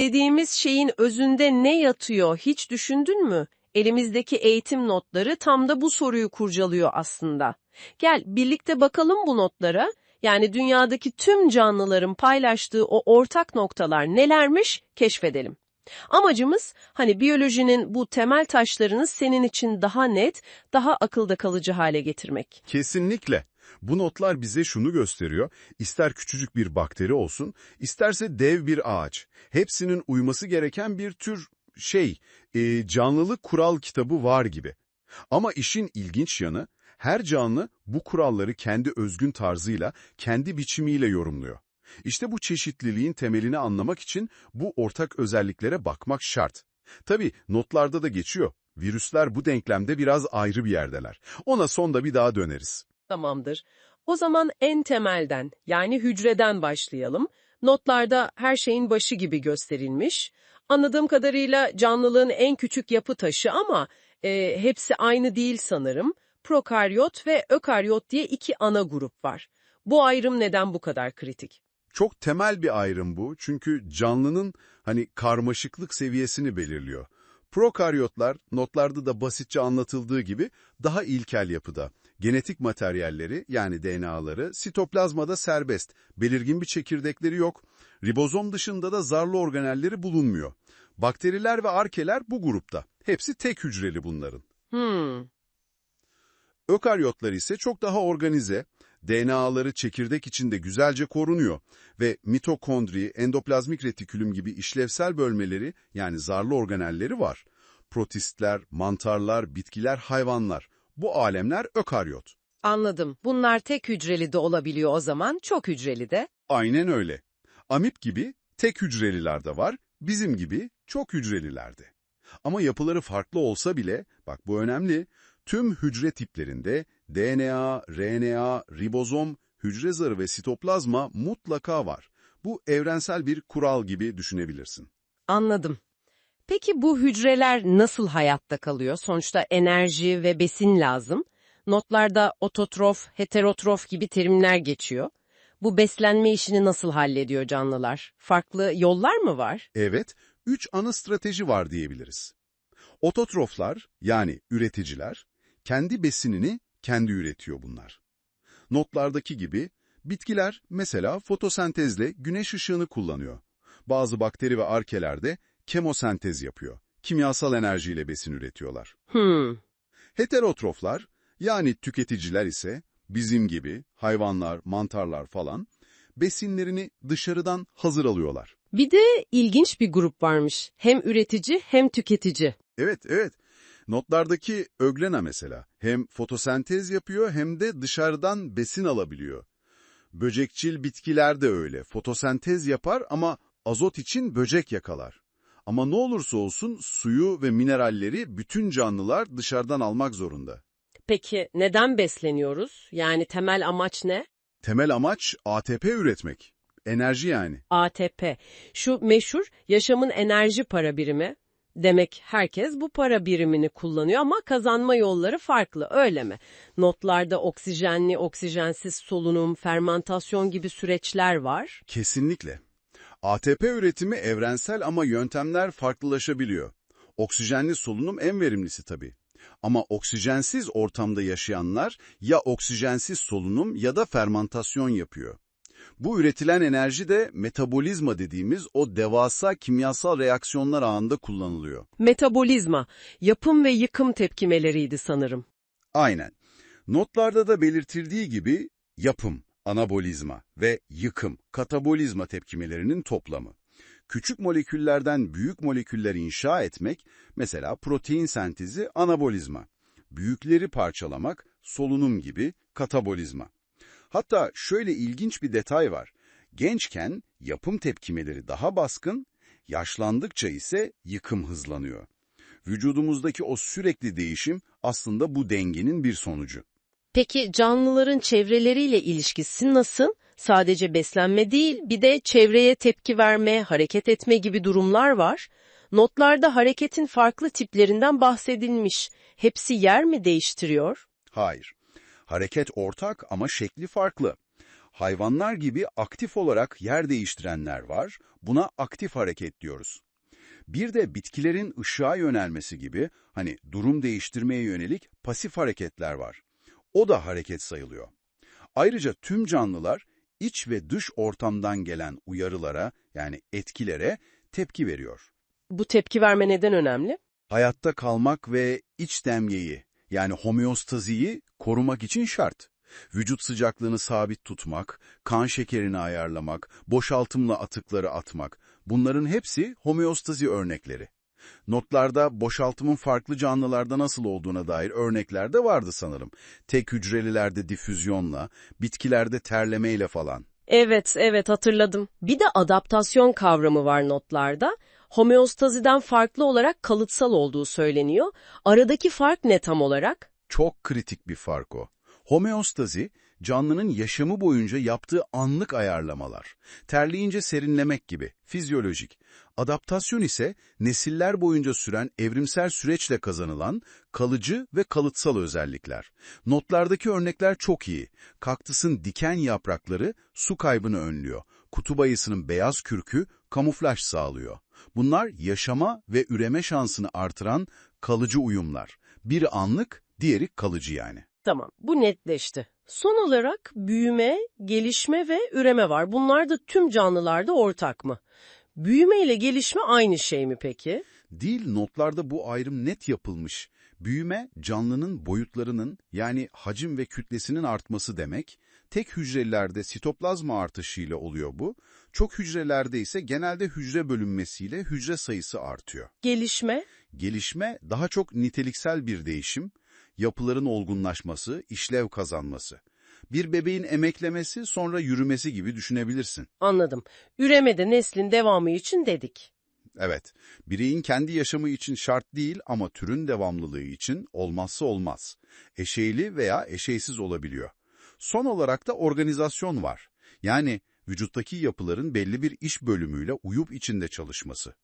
dediğimiz şeyin özünde ne yatıyor hiç düşündün mü? Elimizdeki eğitim notları tam da bu soruyu kurcalıyor aslında. Gel birlikte bakalım bu notlara. Yani dünyadaki tüm canlıların paylaştığı o ortak noktalar nelermiş keşfedelim. Amacımız hani biyolojinin bu temel taşlarını senin için daha net, daha akılda kalıcı hale getirmek. Kesinlikle. Bu notlar bize şunu gösteriyor. İster küçücük bir bakteri olsun, isterse dev bir ağaç. Hepsinin uyması gereken bir tür şey, e, canlılık kural kitabı var gibi. Ama işin ilginç yanı, her canlı bu kuralları kendi özgün tarzıyla, kendi biçimiyle yorumluyor. İşte bu çeşitliliğin temelini anlamak için bu ortak özelliklere bakmak şart. Tabii notlarda da geçiyor. Virüsler bu denklemde biraz ayrı bir yerdeler. Ona sonda bir daha döneriz. Tamamdır. O zaman en temelden yani hücreden başlayalım. Notlarda her şeyin başı gibi gösterilmiş. Anladığım kadarıyla canlılığın en küçük yapı taşı ama e, hepsi aynı değil sanırım. Prokaryot ve ökaryot diye iki ana grup var. Bu ayrım neden bu kadar kritik? Çok temel bir ayrım bu çünkü canlının hani karmaşıklık seviyesini belirliyor. Prokaryotlar, notlarda da basitçe anlatıldığı gibi daha ilkel yapıda. Genetik materyalleri yani DNA'ları sitoplazmada serbest, belirgin bir çekirdekleri yok. Ribozom dışında da zarlı organelleri bulunmuyor. Bakteriler ve arkeler bu grupta. Hepsi tek hücreli bunların. Hmm, Ökaryotlar ise çok daha organize, DNA'ları çekirdek içinde güzelce korunuyor ve mitokondri, endoplazmik retikülüm gibi işlevsel bölmeleri yani zarlı organelleri var. Protistler, mantarlar, bitkiler, hayvanlar. Bu alemler ökaryot. anladım. Bunlar tek hücreli de olabiliyor o zaman, çok hücreli de. Aynen öyle. Amip gibi tek hücreliler de var, bizim gibi çok hücreliler de. Ama yapıları farklı olsa bile, bak bu önemli, tüm hücre tiplerinde DNA, RNA, ribozom, hücre zarı ve sitoplazma mutlaka var. Bu evrensel bir kural gibi düşünebilirsin. Anladım. Peki bu hücreler nasıl hayatta kalıyor? Sonuçta enerji ve besin lazım. Notlarda ototrof, heterotrof gibi terimler geçiyor. Bu beslenme işini nasıl hallediyor canlılar? Farklı yollar mı var? Evet, üç ana strateji var diyebiliriz. Ototroflar, yani üreticiler, kendi besinini kendi üretiyor bunlar. Notlardaki gibi, bitkiler mesela fotosentezle güneş ışığını kullanıyor. Bazı bakteri ve arkeler de kemosentez yapıyor. Kimyasal enerjiyle besin üretiyorlar. Hmm, Heterotroflar, yani tüketiciler ise bizim gibi hayvanlar, mantarlar falan, besinlerini dışarıdan hazır alıyorlar. Bir de ilginç bir grup varmış. Hem üretici hem tüketici. Evet, evet. Notlardaki öglena mesela hem fotosentez yapıyor hem de dışarıdan besin alabiliyor. Böcekçil bitkiler de öyle. Fotosentez yapar ama azot için böcek yakalar. Ama ne olursa olsun suyu ve mineralleri bütün canlılar dışarıdan almak zorunda. Peki neden besleniyoruz? Yani temel amaç ne? Temel amaç ATP üretmek. Enerji yani. ATP. Şu meşhur yaşamın enerji para birimi. Demek herkes bu para birimini kullanıyor ama kazanma yolları farklı öyle mi? Notlarda oksijenli, oksijensiz solunum, fermantasyon gibi süreçler var. Kesinlikle. ATP üretimi evrensel ama yöntemler farklılaşabiliyor. Oksijenli solunum en verimlisi tabii. Ama oksijensiz ortamda yaşayanlar ya oksijensiz solunum ya da fermantasyon yapıyor. Bu üretilen enerji de metabolizma dediğimiz o devasa kimyasal reaksiyonlar ağında kullanılıyor. Metabolizma, yapım ve yıkım tepkimeleriydi sanırım. Aynen. Notlarda da belirtildiği gibi yapım, anabolizma ve yıkım, katabolizma tepkimelerinin toplamı. Küçük moleküllerden büyük moleküller inşa etmek, mesela protein sentezi anabolizma. Büyükleri parçalamak, solunum gibi katabolizma. Hatta şöyle ilginç bir detay var. Gençken yapım tepkimeleri daha baskın, yaşlandıkça ise yıkım hızlanıyor. Vücudumuzdaki o sürekli değişim aslında bu dengenin bir sonucu. Peki canlıların çevreleriyle ilişkisi nasıl? Sadece beslenme değil, bir de çevreye tepki verme, hareket etme gibi durumlar var. Notlarda hareketin farklı tiplerinden bahsedilmiş. Hepsi yer mi değiştiriyor? Hayır. Hareket ortak ama şekli farklı. Hayvanlar gibi aktif olarak yer değiştirenler var, buna aktif hareket diyoruz. Bir de bitkilerin ışığa yönelmesi gibi hani durum değiştirmeye yönelik pasif hareketler var. O da hareket sayılıyor. Ayrıca tüm canlılar iç ve dış ortamdan gelen uyarılara yani etkilere tepki veriyor. Bu tepki verme neden önemli? Hayatta kalmak ve iç demyeyi yani homeostaziyi korumak için şart. Vücut sıcaklığını sabit tutmak, kan şekerini ayarlamak, boşaltımla atıkları atmak bunların hepsi homeostazi örnekleri. Notlarda boşaltımın farklı canlılarda nasıl olduğuna dair örnekler de vardı sanırım. Tek hücrelilerde difüzyonla, bitkilerde terlemeyle falan. Evet, evet hatırladım. Bir de adaptasyon kavramı var notlarda. Homeostaziden farklı olarak kalıtsal olduğu söyleniyor. Aradaki fark ne tam olarak? Çok kritik bir fark o. Homeostazi, canlının yaşamı boyunca yaptığı anlık ayarlamalar. Terleyince serinlemek gibi, fizyolojik. Adaptasyon ise nesiller boyunca süren evrimsel süreçle kazanılan kalıcı ve kalıtsal özellikler. Notlardaki örnekler çok iyi. Kaktüsün diken yaprakları su kaybını önlüyor. Kutup ayısının beyaz kürkü kamuflaj sağlıyor. Bunlar yaşama ve üreme şansını artıran kalıcı uyumlar. Biri anlık, diğeri kalıcı yani. Tamam, bu netleşti. Son olarak büyüme, gelişme ve üreme var. Bunlar da tüm canlılarda ortak mı? Büyüme ile gelişme aynı şey mi peki? Değil, notlarda bu ayrım net yapılmış. Büyüme, canlının boyutlarının yani hacim ve kütlesinin artması demek. Tek hücrelerde sitoplazma artışıyla oluyor bu. Çok hücrelerde ise genelde hücre bölünmesiyle hücre sayısı artıyor. Gelişme? Gelişme daha çok niteliksel bir değişim, yapıların olgunlaşması, işlev kazanması. Bir bebeğin emeklemesi sonra yürümesi gibi düşünebilirsin. Anladım. Üreme de neslin devamı için dedik. Evet, bireyin kendi yaşamı için şart değil ama türün devamlılığı için olmazsa olmaz. Eşeyli veya eşeysiz olabiliyor. Son olarak da organizasyon var. Yani vücuttaki yapıların belli bir iş bölümüyle uyup içinde çalışması.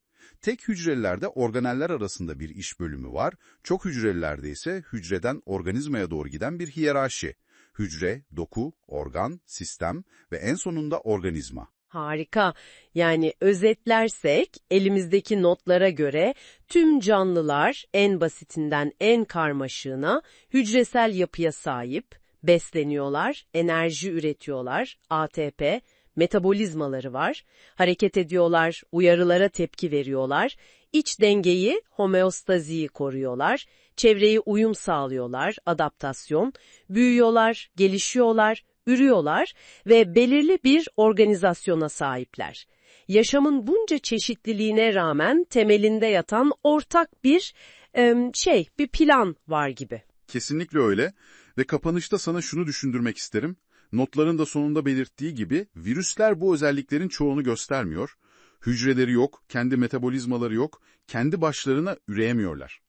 Tek hücrelerde organeller arasında bir iş bölümü var, çok hücrelerde ise hücreden organizmaya doğru giden bir hiyerarşi. Hücre, doku, organ, sistem ve en sonunda organizma. Harika. Yani özetlersek elimizdeki notlara göre tüm canlılar en basitinden en karmaşığına hücresel yapıya sahip, besleniyorlar, enerji üretiyorlar, ATP, metabolizmaları var, hareket ediyorlar, uyarılara tepki veriyorlar, iç dengeyi, homeostaziyi koruyorlar, çevreye uyum sağlıyorlar, adaptasyon, büyüyorlar, gelişiyorlar, ürüyorlar ve belirli bir organizasyona sahipler. Yaşamın bunca çeşitliliğine rağmen temelinde yatan ortak bir şey, bir plan var gibi. Kesinlikle öyle ve kapanışta sana şunu düşündürmek isterim. Notların da sonunda belirttiği gibi virüsler bu özelliklerin çoğunu göstermiyor. Hücreleri yok, kendi metabolizmaları yok, kendi başlarına üreyemiyorlar.